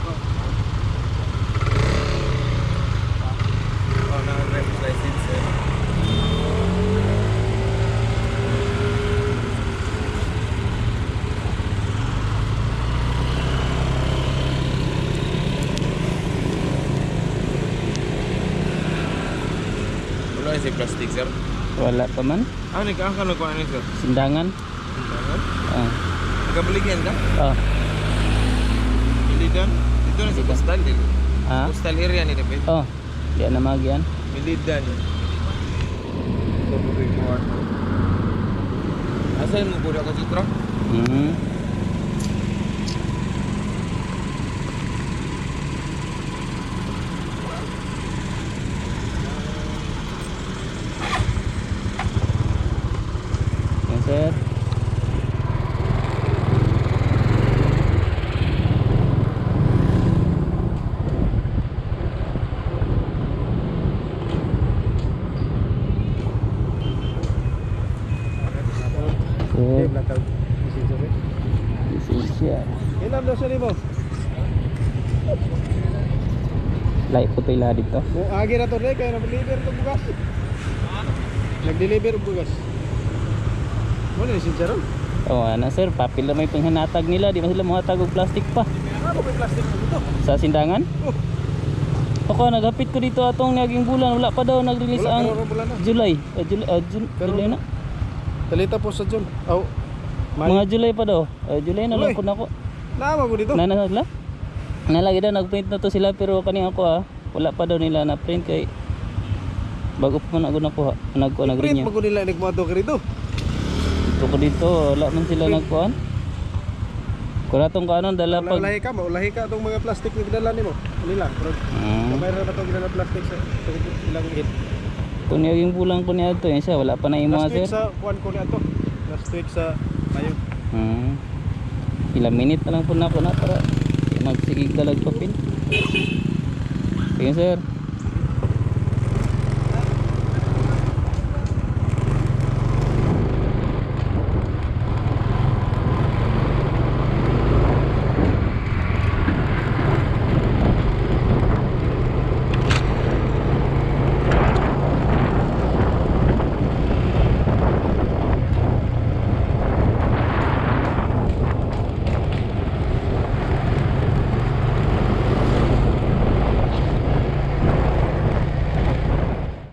kok Ana Wala si plastic sir Wala pa man Ah, sir Sindangan Sindangan? Ah. Nagkabalikin ka? Ah milidan itu nasi kustal dulu gitu. ah kustal irian ini pe. Oh dia nama gian milidan asal mau budak ke citra? Hmm. Set. Ka sitro? Mhm. Yes, sir. Sir, lisensya. Ilan daw siya mo? Lahat po tayo lahat dito. Kung agi na to rin, kaya nag-deliver to bugas. Nag-deliver og bugas. Mo ni siya ron. Oh, ano sir, papel na may panghanatag nila. Di ba sila mga og plastic pa? Ano may plastic mo dito? Sa sindangan? Oh. Ako, naghapit ko dito atong naging bulan. Wala pa daw nag-release ang na. July. Eh, July, ah, Jun- Pero- July na. Talita po sa John. Aw. Mga July pa daw. Eh, July na lang July. po na ako. Nama ko dito. Na na sila? Nalagi daw, nag-print na to sila pero kani ako ah. Wala pa daw nila na print kay bago pa man ako nakuha. Nagkuha nag Print renew. mo ko nila nagmato ka rito. Ito ko dito, wala man sila nagkuhan. Kung atong kanon dala pag Maulahi ka, maulahi ka itong mga plastic na gidala nimo. Nila. Pero Hmm. kamay ra ba itong gidala plastic sa sa ilang hit. Kung naging bulang ko niya ito, yun siya, wala pa na yung mga Last week sir. sa kuan ko ni ato. Last week sa Mayo. Hmm. Ilang minute na lang po na ako na para magsigig dalag papel. Sige sir.